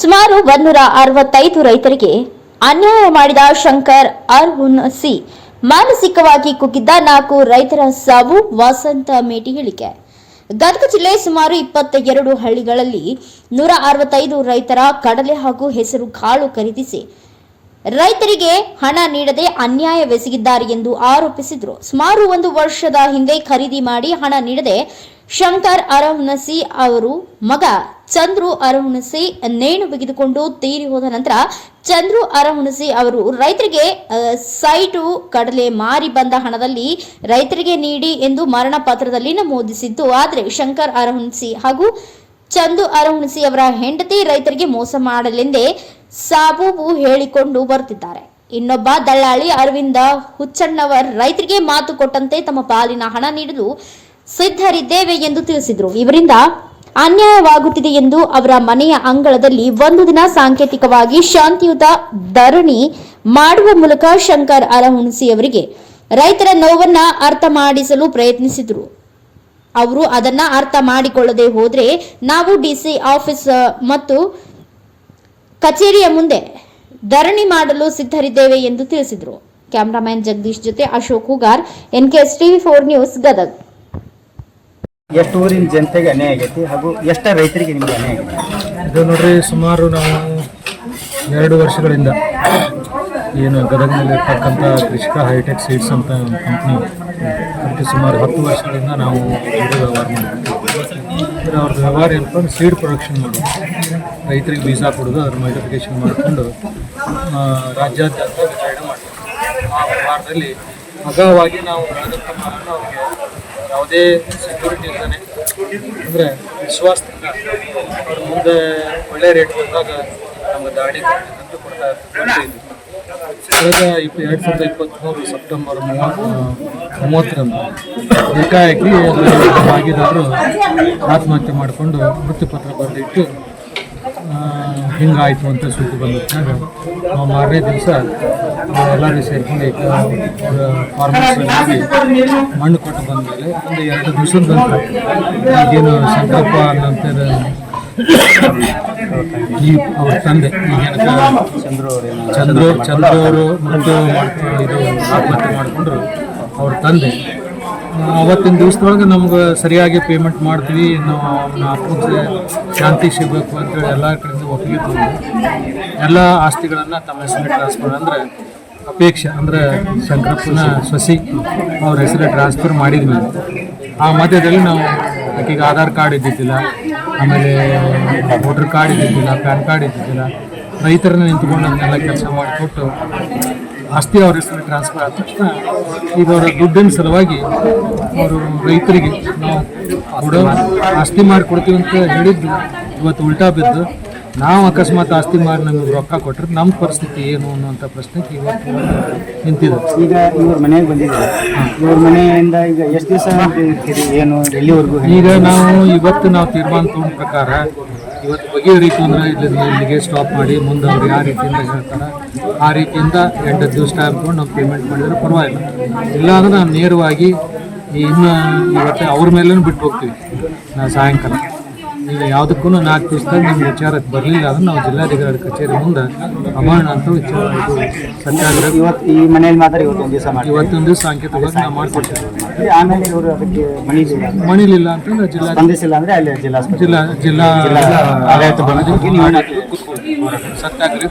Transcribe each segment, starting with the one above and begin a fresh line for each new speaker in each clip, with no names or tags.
ಸುಮಾರು ಒಂದೂರ ಅರವತ್ತೈದು ರೈತರಿಗೆ ಅನ್ಯಾಯ ಮಾಡಿದ ಶಂಕರ್ ಅರ್ಹುನ್ ಸಿ ಮಾನಸಿಕವಾಗಿ ಕುಗ್ಗಿದ್ದ ನಾಲ್ಕು ರೈತರ ಸಾವು ವಸಂತ ಮೇಟಿ ಹೇಳಿಕೆ. ಗದಗ ಜಿಲ್ಲೆ ಸುಮಾರು ಇಪ್ಪತ್ತ ಎರಡು ಹಳ್ಳಿಗಳಲ್ಲಿ ನೂರ ಅರವತ್ತೈದು ರೈತರ ಕಡಲೆ ಹಾಗೂ ಹೆಸರು ಕಾಳು ಖರೀದಿಸಿ ರೈತರಿಗೆ ಹಣ ನೀಡದೆ ಅನ್ಯಾಯವೆಸಗಿದ್ದಾರೆ ಎಂದು ಆರೋಪಿಸಿದರು. ಸುಮಾರು ಒಂದು ವರ್ಷದ ಹಿಂದೆ ಖರೀದಿ ಮಾಡಿ ಹಣ ನೀಡದೆ ಶಂಕರ್ ಅರಹುಣಸಿ ಅವರು ಮಗ ಚಂದ್ರು ಅರಹುಣಸಿ ನೇಣು ಬಿಗಿದುಕೊಂಡು ತೀರಿ ಹೋದ ನಂತರ ಚಂದ್ರು ಅರಹುಣಸಿ ಅವರು ರೈತರಿಗೆ ಸೈಟು ಕಡಲೆ ಮಾರಿ ಬಂದ ಹಣದಲ್ಲಿ ರೈತರಿಗೆ ನೀಡಿ ಎಂದು ಮರಣ ಪತ್ರದಲ್ಲಿ ನಮೂದಿಸಿದ್ದು. ಆದರೆ ಶಂಕರ್ ಅರಹುಣಸಿ ಹಾಗೂ ಚಂದು ಅರಹುಣಸಿ ಅವರ ಹೆಂಡತಿ ರೈತರಿಗೆ ಮೋಸ ಮಾಡಲೆಂದೇ ಸಾಬೂಬು ಹೇಳಿಕೊಂಡು ಬರುತ್ತಿದ್ದಾರೆ ಇನ್ನೊಬ್ಬ ದಳ್ಳಾಳಿ ಅರವಿಂದ ಹುಚ್ಚಣ್ಣವರ್ ರೈತರಿಗೆ ಮಾತು ಕೊಟ್ಟಂತೆ ತಮ್ಮ ಪಾಲಿನ ಹಣ ನೀಡಲು ಸಿದ್ಧರಿದ್ದೇವೆ ಎಂದು ತಿಳಿಸಿದರು. ಇವರಿಂದ ಅನ್ಯಾಯವಾಗುತ್ತಿದೆ ಎಂದು ಅವರ ಮನೆಯ ಅಂಗಳದಲ್ಲಿ ಒಂದು ದಿನ ಸಾಂಕೇತಿಕವಾಗಿ ಶಾಂತಿಯುತ ಧರಣಿ ಮಾಡುವ ಮೂಲಕ ಶಂಕರ್ ಅರಹುಣಸಿ ಅವರಿಗೆ ರೈತರ ನೋವನ್ನ ಅರ್ಥ ಮಾಡಿಸಲು ಪ್ರಯತ್ನಿಸಿದರು. ಅವರು ಅದನ್ನ ಅರ್ಥ ಮಾಡಿಕೊಳ್ಳದೆ ಹೋದ್ರೆ ನಾವು ಡಿಸಿ ಆಫೀಸ್ ಮತ್ತು ಕಚೇರಿಯ ಮುಂದೆ ಧರಣಿ ಮಾಡಲು ಸಿದ್ಧರಿದ್ದೇವೆ ಎಂದು ತಿಳಿಸಿದರು. ಕ್ಯಾಮರಾಮ್ಯಾನ್ ಜಗದೀಶ್ ಜೊತೆ Ashok Hugar S TV four news Gadag.
ಎಷ್ಟು ಊರಿನ ಜನತೆಗೆ ಅನ್ಯಾಯ ಆಗೈತಿ ಹಾಗೂ ಎಷ್ಟು ರೈತರಿಗೆ ನಿಮ್ಗೆ ಅನ್ಯಾಯ ಆಗೈತಿ?
ಇದು ನೋಡ್ರಿ ಸುಮಾರು ನಾವು ಎರಡು ವರ್ಷಗಳಿಂದ ಏನು ಗದಗನಲ್ಲಿ ಇರ್ತಕ್ಕಂಥ ಕೃಷಿಕ ಹೈಟೆಕ್ ಸೀಡ್ಸ್ ಅಂತ ಒಂದು ಕಂಪ್ನಿ ಅದಕ್ಕೆ ಸುಮಾರು ಹತ್ತು ವರ್ಷಗಳಿಂದ ನಾವು ಇದು ವ್ಯವಹಾರ ಮಾಡ್ತೀವಿ ಅವ್ರದ್ದು ವ್ಯವಹಾರ ಏನಪ್ಪ ಸೀಡ್ ಪ್ರೊಡಕ್ಷನ್ ಮಾಡೋದು. ರೈತರಿಗೆ ವೀಸಾ ಕೊಡೋದು, ಅದ್ರ ಮೈಡಿಫಿಕೇಶನ್ ಮಾಡಿಕೊಂಡು ರಾಜ್ಯಾದ್ಯಂತ ವಿತರಣೆ ಮಾಡ್ತೀವಿ. ಆ ವ್ಯವಹಾರದಲ್ಲಿ ಅಗವಾಗಿ ನಾವು ಬೆಳೆದಂಥ ಅವ್ರಿಗೆ ಯಾವುದೇ ಸೆಕ್ಯೂರಿಟಿ ಇಲ್ಲದೆ ಅಂದರೆ ವಿಶ್ವಾಸದಿಂದ ಅವ್ರ ಮುಂದೆ ಒಳ್ಳೆ ರೇಟ್ ಬಂದಾಗ ನಮ್ಗೆ ದಾಡಿ ಅಂತ ಕೊಡ್ತಾ ಕಳೆದ ಇಪ್ಪ ಎರಡು ಸಾವಿರದ ಇಪ್ಪತ್ತ್ಮೂರು ಸೆಪ್ಟೆಂಬರ್ ಮೂವತ್ತು ಮೂವತ್ತರಂದು ಏಕಾಏಕಿ ಆಗಿದ್ದಾದರೂ ಆತ್ಮಹತ್ಯೆ ಮಾಡಿಕೊಂಡು ಮೃತ್ಯುಪತ್ರ ಬರೆದಿಟ್ಟು ಹಿಂಗಾಯಿತು ಅಂತ ಸುದ್ದಿ ಬಂದಿತ್ತು ನಾವು ಮಾರನೇ ದಿವಸ ಎಲ್ಲರೂ ಸೇರ್ಕೊಂಡು ಫಾರ್ಮರ್ಸ್ ಮಣ್ಣು ಕೊಟ್ಟು ಬಂದಮೇಲೆ ಒಂದು ಎರಡು ದಿವಸದ ನಂತರ ಈಗೇನು ಸಂಕಲ್ಪ ಅನ್ನಂತ ಈ ಅವ್ರ ತಂದೆ ಈಗೇನಕ
ಚಂದ್ರು
ಚಂದ್ರು ಅವರು ಮತ್ತು ಇದು ಆತ್ಮಹತ್ಯೆ ಮಾಡಿಕೊಂಡ್ರು. ಅವ್ರ ತಂದೆ ಅವತ್ತಿನ ದಿವಸದೊಳಗೆ ನಮ್ಗೆ ಸರಿಯಾಗಿ ಪೇಮೆಂಟ್ ಮಾಡ್ತೀವಿ. ನಾವು ಅವನ ಆತ್ಮಕ್ಕೆ ಶಾಂತಿ ಸಿಗಬೇಕು ಅಂತೇಳಿ ಎಲ್ಲ ಕಡೆಯಿಂದ ಒಪ್ಪಿಗೆ ತಗೊಂಡು ಎಲ್ಲ ಆಸ್ತಿಗಳನ್ನು ತಮ್ಮ ಹೆಸರಿಗೆ ಟ್ರಾನ್ಸ್ಫರ್ ಅಂದರೆ ಅಪೇಕ್ಷೆ ಅಂದರೆ ಶಂಕರಪ್ಪನ ಸೊಸಿ ಅವ್ರ ಹೆಸರು ಟ್ರಾನ್ಸ್ಫರ್ ಮಾಡಿದ್ವಿ. ಆ ಮಧ್ಯದಲ್ಲಿ ನಾವು ಆಕೆಗೆ ಆಧಾರ್ ಕಾರ್ಡ್ ಇದ್ದಿದ್ದಿಲ್ಲ. ಆಮೇಲೆ ವೋಟರ್ ಕಾರ್ಡ್ ಇದ್ದಿದ್ದಿಲ್ಲ, ಪ್ಯಾನ್ ಕಾರ್ಡ್ ಇದ್ದಿದ್ದಿಲ್ಲ. ರೈತರನ್ನ ನಿಂತ್ಕೊಂಡು ಅದನ್ನೆಲ್ಲ ಕೆಲಸ ಮಾಡಿಕೊಟ್ಟು ಆಸ್ತಿ ಅವ್ರ ಹೆಸರು ಟ್ರಾನ್ಸ್ಫರ್ ಆದ ತಕ್ಷಣ ಈಗ ಅವರ ದುಡ್ಡಿನ ಸಲುವಾಗಿ ಅವರು ರೈತರಿಗೆ ನಾವು ಕೊಡೋ ಆಸ್ತಿ ಮಾಡಿ ಕೊಡ್ತೀವಿ ಅಂತ ಹೇಳಿದ್ದು ಇವತ್ತು ಉಲ್ಟಾ ಬಿದ್ದು ನಾವು ಅಕಸ್ಮಾತ್ ಆಸ್ತಿ ಮಾರಿ ನಮಗೆ ರೊಕ್ಕ ಕೊಟ್ಟರೆ ನಮ್ಮ ಪರಿಸ್ಥಿತಿ ಏನು ಅನ್ನುವಂಥ ಪ್ರಶ್ನೆಗೆ ಇವತ್ತು ನಿಂತಿದೆ
ಈಗ ಇವ್ರ ಮನೆಗೆ ಬಂದಿದ್ದಾರೆ. ಇವ್ರ ಮನೆಯಿಂದ ಈಗ ಎಷ್ಟು ದಿವಸ ಏನು ಎಲ್ಲಿವರೆಗೂ?
ಈಗ ನಾವು ಇವತ್ತು ನಾವು ತೀರ್ಮಾನ ತಗೊಂಡ ಪ್ರಕಾರ ಇವತ್ತು ಬಗೆಹರಿತು ಅಂದ್ರೆ ಇಲ್ಲಿಂದ ಇಲ್ಲಿಗೆ ಸ್ಟಾಪ್ ಮಾಡಿ, ಮುಂದೆ ಅವ್ರು ಯಾವ ರೀತಿಯಿಂದ ಹೇಳ್ತಾರೆ, ಆ ರೀತಿಯಿಂದ ಎಂಟು ದಿವಸ ಟೈಮ್ ನಾವು ಪೇಮೆಂಟ್ ಮಾಡಿದರೆ ಪರವಾಗಿಲ್ಲ. ಇಲ್ಲಾಂದ್ರೆ ನಾವು ನೇರವಾಗಿ ಇನ್ನು ಇವತ್ತು ಅವ್ರ ಮೇಲೂ ಬಿಟ್ಟು ಹೋಗ್ತೀವಿ. ನಾವು ಸಾಯಂಕಾಲ. ಈಗ ಯಾವುದಕ್ಕೂ ನಾಲ್ಕು ದಿವಸದಾಗ ನಿಮ್ಮ ವಿಚಾರಕ್ಕೆ ಬರಲಿಲ್ಲ. ಅಂದ್ರೆ ನಾವು ಜಿಲ್ಲಾಧಿಕಾರಿ ಕಚೇರಿ ಮುಂದೆ ಅಮಾನ ಅಂತ ವಿಚಾರ ಇದು ಸತ್ಯಾಗ್ರಹ
ಇವತ್ತು ಈ ಮನೆಯಲ್ಲಿ ಮಾತ್ರ ಇವತ್ತು ಒಂದು ದಿವಸ ಮಾಡಿ
ಇವತ್ತೊಂದು ದಿವಸ ಸಾಂಕೇತಿಕವಾಗಿ ನಾವು ಮಾಡಿಕೊಡ್ತೀವಿ
ಆಮೇಲೆ ಇವರು ಅದಕ್ಕೆ ಮಣಿಲಿಲ್ಲ
ಮಣಿಲಿಲ್ಲ ಅಂತಂದ್ರೆ ಜಿಲ್ಲಾ
ಸ್ಪಂದಿಸಿಲ್ಲ ಅಂದ್ರೆ ಅಲ್ಲಿ ಜಿಲ್ಲಾ
ಜಿಲ್ಲಾ ಜಿಲ್ಲಾ
ಆಡಳಿತ
ಸತ್ಯಾಗ್ರಹ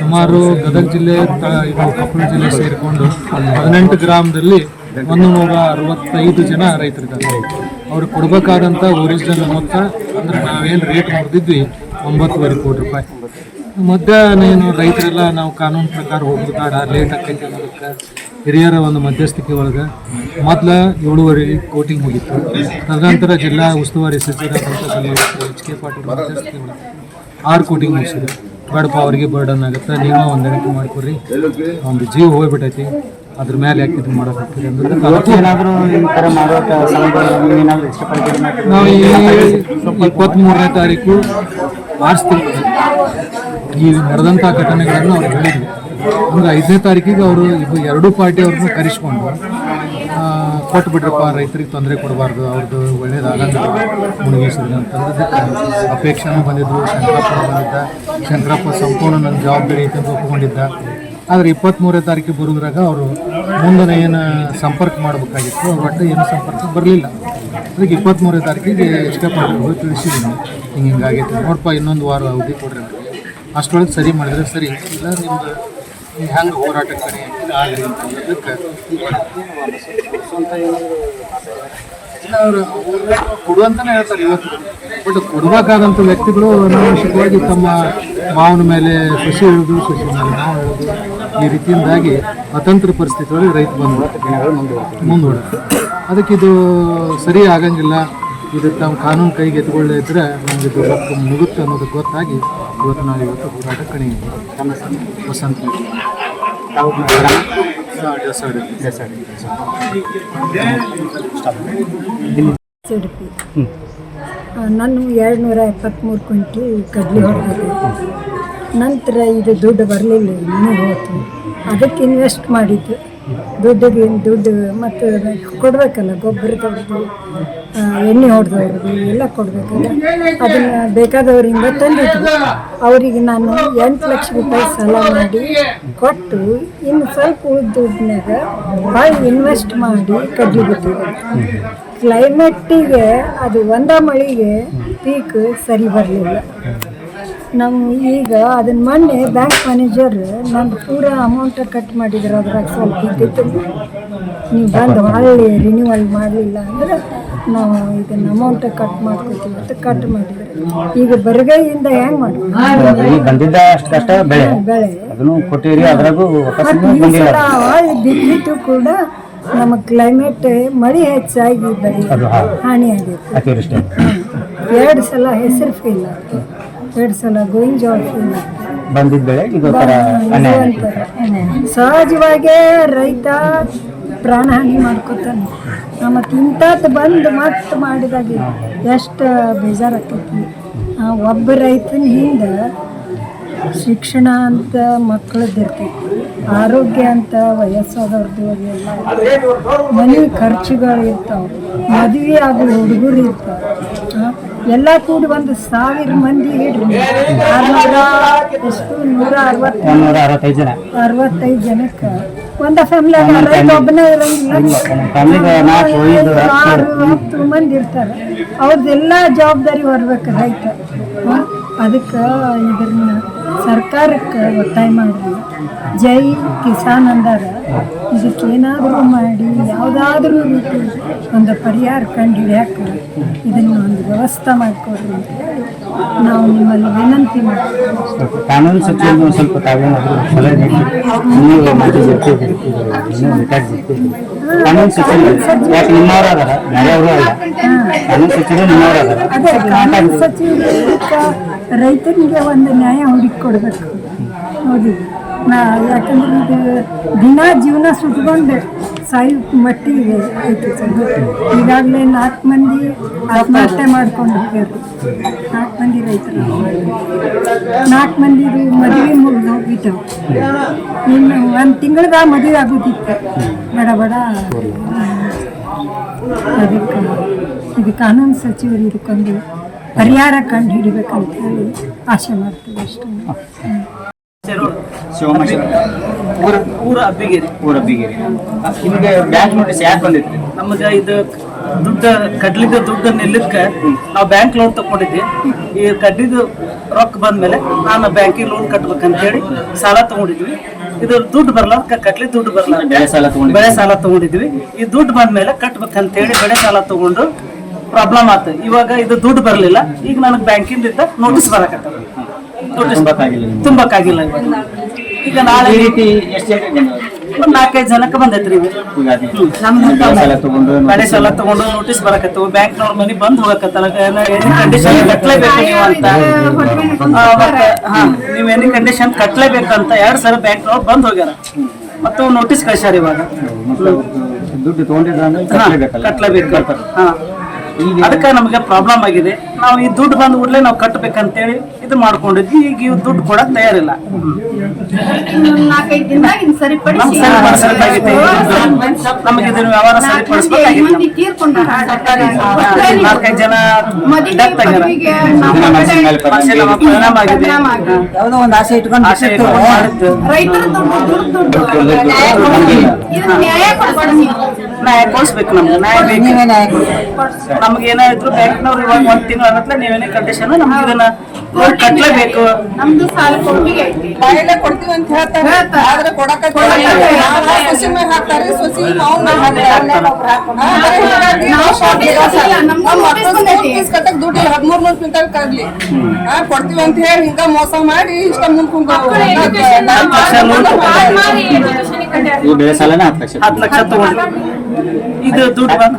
ಸುಮಾರು ಗದಗ ಜಿಲ್ಲೆ ಇದು ಕೊಪ್ಪಳ ಜಿಲ್ಲೆ ಸೇರಿಕೊಂಡು ಹದಿನೆಂಟು ಗ್ರಾಮದಲ್ಲಿ ಒಂದು ನೂರ ಅರವತ್ತೈದು ಜನ ರೈತರಿದ್ದಾರೆ. ಅವ್ರು ಕೊಡಬೇಕಾದಂಥ ಒರಿಜಿನಲ್ ಮೊತ್ತ, ಅಂದ್ರೆ ನಾವೇನು ರೇಟ್ ಮಾಡಿದ್ವಿ ಒಂಬತ್ತುವರೆ ಕೋಟಿ ರೂಪಾಯಿ. ಮಧ್ಯಾಹ್ನ ರೈತರೆಲ್ಲ ನಾವು ಕಾನೂನು ಪ್ರಕಾರ ಹೋಗೋದು ಬೇಡ ಲೇಟ್ ಆಕೈತಿ ಅನ್ನೋದಕ್ಕೆ ಹಿರಿಯರ ಒಂದು ಮಧ್ಯಸ್ಥಿಕೆ ಒಳಗೆ ಮೊದಲ ಏಳುವರೆ ಕೋಟಿ ಮುಗೀತು. ತದನಂತರ ಜಿಲ್ಲಾ ಉಸ್ತುವಾರಿ ಸಚಿವ ಎಚ್ ಕೆ ಪಾಟೀಲ್ ಮಧ್ಯಸ್ಥಿಕೆ ಒಳಗೆ ಆರು ಕೋಟಿಗೆ ಮುಗಿಸಿದ್ರು. ಬೇಡಪ್ಪ, ಅವರಿಗೆ ಬರ್ಡನ್ ಆಗುತ್ತೆ, ನೀವೇ ಹೊಂದಾಣಿಕೆ ಮಾಡ್ಕೊರಿ ಒಂದು ಜೀವ ಹೋಗ್ಬಿಟ್ಟೈತಿ. ಅದ್ರ ಮೇಲೆ ಯಾಕೆ ಇದು ಮಾಡೋಕೆ ಹೋಗ್ತೀರಿ ಅಂದ್ರೆ
ಇವತ್ತು ಏನಾದರೂ ಈ ಥರ ಮಾಡೋಕೆ ನೀವೇನಾದರೂ ಇಷ್ಟಪಡ್ತೀರಿ
ನಾವು ಈ ಇಪ್ಪತ್ತ್ಮೂರನೇ ತಾರೀಕು ಮಾರ್ಚ್ ತಿಂಗಳು ಈ ನಡೆದಂಥ ಘಟನೆಗಳನ್ನು ಅವ್ರು ಹೇಳಿದ್ವಿ ಅಂದ್ರೆ ಐದನೇ ತಾರೀಕಿಗೆ ಅವರು ಇದು ಎರಡೂ ಪಾರ್ಟಿ ಅವ್ರನ್ನ ಕರೆಸ್ಕೊಂಡು ಕೊಟ್ಟು ಬಿಡ್ರಪ್ಪ ರೈತರಿಗೆ ತೊಂದರೆ ಕೊಡಬಾರ್ದು ಅವ್ರದ್ದು ಒಳ್ಳೇದಾಗಂಗಿಲ್ಲ ಮುಳುಗಿಸಿದ್ರು ಅಂತಂದ್ರೆ ಅಪೇಕ್ಷೆನೂ ಬಂದಿದ್ರು. ಶಂಕರಪ್ಪ ಬಂದಿದ್ದ ಶಂಕರಪ್ಪ ಸಂಪೂರ್ಣ ನನ್ನ ಜವಾಬ್ದಾರಿ ಐತೆ ಅಂತ ಒಪ್ಕೊಂಡಿದ್ದ. ಆದರೆ ಇಪ್ಪತ್ತ್ಮೂರನೇ ತಾರೀಕಿಗೆ ಬರೋದ್ರಾಗ ಅವರು ಮುಂದಿನ ಏನು ಸಂಪರ್ಕ ಮಾಡಬೇಕಾಗಿತ್ತು ಒಟ್ಟು ಏನು ಸಂಪರ್ಕ ಬರಲಿಲ್ಲ. ಅದಕ್ಕೆ ಇಪ್ಪತ್ತ್ಮೂರನೇ ತಾರೀಕಿಗೆ ಎಷ್ಟೇ ಮಾಡಿದ್ರು ತಿಳಿಸಿದ್ದೀನಿ. ಹಿಂಗೆ ಹಿಂಗಾಗೈತೆ ನೋಡಪ್ಪ ಇನ್ನೊಂದು ವಾರ ಅವಧಿ ಕೊಡ್ರಿ ಅಷ್ಟರೊಳಗೆ ಸರಿ ಮಾಡಿದ್ರೆ ಸರಿ. ಇಲ್ಲ, ನಿಮ್ದು ಹೆಂಗೆ ಹೋರಾಟ ಕಡೆ ಆಗಲಿ ಅಂತ ಅನ್ನೋದಕ್ಕೆ ಅವರು ಹೇಳ್ತಾರೆ ಇವತ್ತು. ಬಟ್ ಕೊಡಬೇಕಾದಂಥ ವ್ಯಕ್ತಿಗಳು ಅನಾವಶ್ಯಕವಾಗಿ ತಮ್ಮ ಮಾವನ ಮೇಲೆ ಸಸಿ ಇಳಿದು ಸಸಿ ಮೇಲೆ ಈ ರೀತಿಯಿಂದಾಗಿ ಅತಂತ್ರ ಪರಿಸ್ಥಿತಿ ಒಳಗೆ ರೈತ ಬಂದು ಮುಂದೂಡುತ್ತೆ ಅದಕ್ಕೆ ಇದು ಸರಿ ಆಗಂಗಿಲ್ಲ. ಇದು ತಮ್ಮ ಕಾನೂನು ಕೈಗೆ ಎತ್ಕೊಳ್ಳೇ ಇದ್ರೆ ನಮ್ಗೆ ಇದು ಮುಗುತ್ತೆ ಅನ್ನೋದು ಗೊತ್ತಾಗಿ ಇವತ್ತು ನಾವು ಇವತ್ತು ಹೋರಾಟ ಕಣಿ ವಸಂತ.
ನಾನು ಎರಡು ನೂರ ಎಪ್ಪತ್ತ್ಮೂರು ಕ್ವಿಂಟಲ್ ಕಡ್ಲಿ ಹೊಡೆದಿದ್ದೆ. ನಂತರ ಇದು ದುಡ್ಡು ಬರಲಿಲ್ಲ, ಇನ್ನೂ ಹೋಯ್ತು ಅದಕ್ಕೆ ಇನ್ವೆಸ್ಟ್ ಮಾಡಿದ್ದು. ದುಡ್ಡಿಗೆ ದುಡ್ಡು, ಮತ್ತು ಕೊಡಬೇಕಲ್ಲ, ಗೊಬ್ಬರ ತೆಗೆದು ಎಣ್ಣೆ ಹೊಡೆದವ್ರಿಗೆ ಎಲ್ಲ ಕೊಡಬೇಕಲ್ಲ. ಅದನ್ನು ಬೇಕಾದವರಿಂದ ತಂದಿದ್ದು ಅವರಿಗೆ ನಾನು ಎಂಟು ಲಕ್ಷ ರೂಪಾಯಿ ಸಾಲ ಮಾಡಿ ಕೊಟ್ಟು, ಇನ್ನು ಸ್ವಲ್ಪ ಉಳಿದ ದುಡ್ಡಿನಾಗ ಭಾಳ ಇನ್ವೆಸ್ಟ್ ಮಾಡಿ ಕಡ್ಲಿ ಬಿಟ್ಟಿದ್ದೆ. ಕ್ಲೈಮೇಟಿಗೆ ಅದು ಒಂದ ಮಳಿಗೆ ಪೀಕ್ ಸರಿ ಬರಲಿಲ್ಲ. ನಾವು ಈಗ ಅದನ್ನ ಮೊನ್ನೆ ಬ್ಯಾಂಕ್ ಮ್ಯಾನೇಜರ್ ನಾನು ಪೂರ ಅಮೌಂಟ್ ಕಟ್ ಮಾಡಿದ್ರು ಅದ್ರಾಗ ಸ್ವಲ್ಪ ಇದ್ದಿತ್ತು. ನೀವು ಬಂದು ಹೊಳ್ಳಿ ರಿನ್ಯೂವಲ್ ಮಾಡಲಿಲ್ಲ ಅಂದ್ರೆ ನಾವು ಇದನ್ನ ಅಮೌಂಟ್ ಕಟ್ ಮಾಡ್ಕೊತೀವಿ ಅಂತ ಕಟ್ ಮಾಡಿದ್ರು. ಈಗ ಬರಗೈಯಿಂದ ಹೆಂಗ್ ಮಾಡಿ
ಈಗ ಬಂದಿದ್ದ ಅಷ್ಟು ಕಷ್ಟ ಬೆಳೆ.
ಬೆಳೆ.
ಅದನ್ನು ಕೊಟ್ಟಿರಿ ಅದ್ರಾಗೂ ವಾಪಸ್
ಮತ್ತು ಈ ಸಲ ಹೊಳ್ಳಿ ಬಿದ್ದಿತ್ತು ಕೂಡ ನಮ್ಮ ಕ್ಲೈಮೇಟ್ ಮಳೆ ಹೆಚ್ಚಾಗಿ ಬೆಳೆ ಹಾನಿಯಾಗಿತ್ತು
ಆಗಿತ್ತು
ಎರಡು ಸಲ ಹೆಸರು ಫೀಲ್ ಆಯ್ತು. ಎರಡು ಸಲ ಗೋಯಿಂಗ್ ಜಾಬ್
ಬಂದಿದ್ದ ಬೆಳೆ ಇದು ಥರ ಅನ್ಯಾಯ. ಆಯ್ತು.
ಸಹಜವಾಗೇ ರೈತ ಪ್ರಾಣಹಾನಿ ಮಾಡ್ಕೊತಾನೆ. ಮತ್ತು ಇಂಥದ್ದು ಬಂದು ಮತ್ತೆ ಮಾಡಿದಾಗ ಎಷ್ಟು ಬೇಜಾರಾಗ್ತೈತಿ. ಒಬ್ಬ ರೈತನ ಹಿಂದೆ ಶಿಕ್ಷಣ ಅಂತ ಮಕ್ಕಳದ್ದು ಇರ್ತೈತಿ ಆರೋಗ್ಯ ಅಂತ ವಯಸ್ಸಾದವ್ರದ್ದು ಎಲ್ಲ ಮನೆ ಖರ್ಚುಗಳು ಇರ್ತಾವೆ ಮದುವೆ ಆಗೋ ಹುಡುಗರು ಇರ್ತಾವೆ ಎಲ್ಲ ಕೂಡಿ ಒಂದು ಸಾವಿರ ಮಂದಿ ಎಷ್ಟು ನೂರ ಅರವತ್ತು
ಅರವತ್ತೈದು ಜನ
ಅರವತ್ತೈದು ಜನಕ್ಕೆ ಒಂದು ಫ್ಯಾಮಿಲಿ ಒಬ್ಬನೇ ಇರಂಗಿಲ್ಲ ಹತ್ತು ಮಂದಿ ಇರ್ತಾರೆ. ಅವ್ರದ್ದೆಲ್ಲ ಜವಾಬ್ದಾರಿ ಬರ್ಬೇಕು ರೈತ. ಅದಕ್ಕೆ ಇದನ್ನ ಸರ್ಕಾರಕ್ಕೆ ಒತ್ತಾಯ ಮಾಡಿ ಜೈ ಕಿಸಾನ್ ಅಂದಾರ. ಇದಕ್ಕೆ ಏನಾದರೂ ಮಾಡಿ ಯಾವುದಾದ್ರೂ ರೀತಿ ಒಂದು ಪರಿಹಾರ ಕಂಡು ಹಿಡಿಯಕ್ಕೆ ಇದನ್ನು ಒಂದು ವ್ಯವಸ್ಥೆ ಮಾಡಿಕೊಡ್ರಿ. ಅಂತ ಹೇಳಿ ನಾವು ನಿಮ್ಮಲ್ಲಿ ವಿನಂತಿ ಮಾಡ್ತೀವಿ.
ಕಾನೂನು ಸಚಿವರು ಒಂದು ಸ್ವಲ್ಪ ತಾವೇನಾದರೂ ಸಲಹೆ ನೀಡಿ ಕಾನೂನು ಸಚಿವರು ಯಾಕೆ ಅಲ್ಲ. ಕಾನೂನು ಸಚಿವರು ನಿಮ್ಮವ್ರು ಅದಾರ.
ರೈತನಿಗೆ ಒಂದು ನ್ಯಾಯ ಹುಡುಕಿಕೊಡ್ಬೇಕು ಹೌದು ನಾ ಯಾಕಂದ್ರೆ ಇದು ದಿನ ಜೀವನ ಸುಟ್ಕೊಂಡು ಸಾಯಿ ಮಟ್ಟಿಗೆ ಐತಿ ಸರ್ ಈಗಾಗಲೇ ನಾಲ್ಕು ಮಂದಿ ಆತ್ಮಹತ್ಯೆ ಮಾಡ್ಕೊಂಡು ಹೋಗ್ಯಾರ. ನಾಲ್ಕು ಮಂದಿ ರೈತರು. ನಾಲ್ಕು ಮಂದಿದು ಮದುವೆ ಮುಗಿದು ಹೋಗಿದ್ದವು. ಇನ್ನು ಒಂದು ತಿಂಗಳದ ಮದುವೆ ಆಗೋದಿತ್ತು. ಬಡ ಬಡ ಅದಕ್ಕೆ ಇದು ಕಾನೂನು ಸಚಿವರು ಇದಕ್ಕೊಂದು ಪರಿಹಾರ ಕಂಡು ಹಿಡಿಬೇಕಂತ ಹೇಳಿ ಆಸೆ ಮಾಡ್ತೀವಿ ಅಷ್ಟೇ.
ಶಿವಮೊಗ್ಗ
ಊರ ಊರ ಅಬ್ಬಿಗೇರಿ.
ಊರ ಬಿಗಿರಿ ನಿಮಗೆ ಬ್ಯಾಂಕ್ ನೋಟಿಸ್ ಯಾಕೆ ಬಂದಿತ್ತು?
ನಮಗೆ ಇದು ದುಡ್ಡು ಕಡ್ಲಿದ ದುಡ್ಡ ನಿಲ್ಲಕ್ಕೆ ನಾವು ಬ್ಯಾಂಕ್ ಲೋನ್ ತಗೊಂಡಿದ್ವಿ. ಈ ಕಡ್ಲಿದು ರೊಕ್ಕ ಬಂದ್ಮೇಲೆ ನಾನು ಬ್ಯಾಂಕಿಗೆ ಲೋನ್ ಕಟ್ಬೇಕಂತೇಳಿ ಸಾಲ ತಗೊಂಡಿದ್ವಿ. ಇದು ದುಡ್ಡು ಬರಲ್ಲ ಕಟ್ಲಿ ದುಡ್ಡು ಬರಲ್ಲ
ಬೆಳೆ ಸಾಲ ತಗೊಂಡು
ಬೆಳೆ ಸಾಲ ತಗೊಂಡಿದ್ವಿ. ಈ ದುಡ್ಡು ಬಂದ್ಮೇಲೆ ಕಟ್ಬೇಕಂತೇಳಿ ಬೆಳೆ ಸಾಲ ತಗೊಂಡು ಪ್ರಾಬ್ಲಮ್ ಆಯ್ತು ಇವಾಗ ಇದು ದುಡ್ಡು ಬರಲಿಲ್ಲ. ಈಗ ನನಗೆ ಬ್ಯಾಂಕಿಂದ ನೋಟಿಸ್ ಬರಕತ್ತ
ತುಂಬಕ್ಕಾಗಿಲ್ಲ.
ಈಗ ನಾಳೆ
ಈ ರೀತಿ ಎಷ್ಟು?
ಒಂದ್ ನಾಲ್ಕೈದು ಜನಕ್ಕೆ ಬಂದೈತ್ರಿ
ತಗೊಂಡು
ಬೆಳೆ ಸಾಲ ತಗೊಂಡು ನೋಟಿಸ್ ಬರಕತ್ತವು. ಬ್ಯಾಂಕ್ನವ್ರ ಮನಿ ಬಂದ್ ಹೋಗಕತ್ತಲ್ಲ. ಕಂಡೀಷನ್ ಕಟ್ಲೇಬೇಕು ನೀವು ಅಂತ. ನೀವ್ ಎನಿ ಕಂಡೀಷನ್ ಕಟ್ಲೇಬೇಕಂತ ಎರಡ್ ಸಲ ಬ್ಯಾಂಕ್ನವ್ರು ಬಂದ್ ಹೋಗ್ಯಾರ? ಮತ್ತು ನೋಟಿಸ್ ಕಳ್ಸ್ಯಾರ ಇವಾಗ.
ದುಡ್ಡು ತಗೊಂಡಿದ್ರ
ಕಟ್ಲೇಬೇಕು. ಅದಕ್ಕೆ ನಮಗೆ ಪ್ರಾಬ್ಲಮ್ ಆಗಿದೆ. ನಾವು ಈ ದುಡ್ಡು ಬಂದ ಕೂಡಲೇ ನಾವು ಕಟ್ಟಬೇಕಂತೇಳಿ ಇದು ಮಾಡ್ಕೊಂಡಿದ್ವಿ ಈಗ ಇವ್ ದುಡ್ಡು ಕೊಡಕ್ ತಯಾರಿಲ್ಲ.
ನಾಲ್ಕೈದು ದಿನದಾಗ ಇನ್
ನಮ್ಗೆ ಇದನ್ನ ವ್ಯವಹಾರ ಸರಿಪಡಿಸ್ಬೇಕಾಗಿತ್ತು. ನಾಲ್ಕೈದು ಜನ ಆಗ್ಯಾರ. ಪರಿಣಾಮ ಆಗಿದೆ.
ಯಾವುದೋ ಒಂದು ಆಸೆ ಇಟ್ಕೊಂಡು
ಆಸೆ
ನ್ಯಾಯ
ಕೊಡಿಸ್ಬೇಕು ನಮ್ಗೆ ನ್ಯಾಯ ಬೇಕು. ನಮ್ಗೆ ಏನಾದ್ರು ಬ್ಯಾಂಕ್ನವ್ರು ಇವಾಗ ಒಂದ್ ತಿಂಗಳ ನೀವೇನೇ ಕಂಡೀಷನ್ ನಮ್ಗೆ ಇದನ್ನ ಕಟ್ಲೇಬೇಕು.
ನಮ್ದು ಸಾಲ ಐತಿ.
ಕೊಡ್ತೀವಿ ಅಂತ ಹೇಳ್ತಾರೆ. ಆದ್ರೆ ಕೊಡಕ ಸೊಸಿ ಮೇಲೆ ಹಾಕ್ತಾರೆ. ಸೊಸಿ
ನಾವು.
ಕಟ್ಟಕ್ ದುಡ್ಡು ಹದಿಮೂರ್ ನೂರ್ ಕ್ವಿಂಟಲ್ ಕರ್ಲಿ ಆ, ಕೊಡ್ತೀವಿ ಅಂತ ಹೇಳಿ ಹಿಂಗ ಮೋಸ ಮಾಡಿ ಇಷ್ಟ
ಬೆಳೆ ಸಾಲನೇ ಹತ್ತು ಲಕ್ಷ.
ಹತ್ತು ಲಕ್ಷ ತಗೊಂಡ್ವಿ ಇದು ದುಡ್ಡು ಬಂದು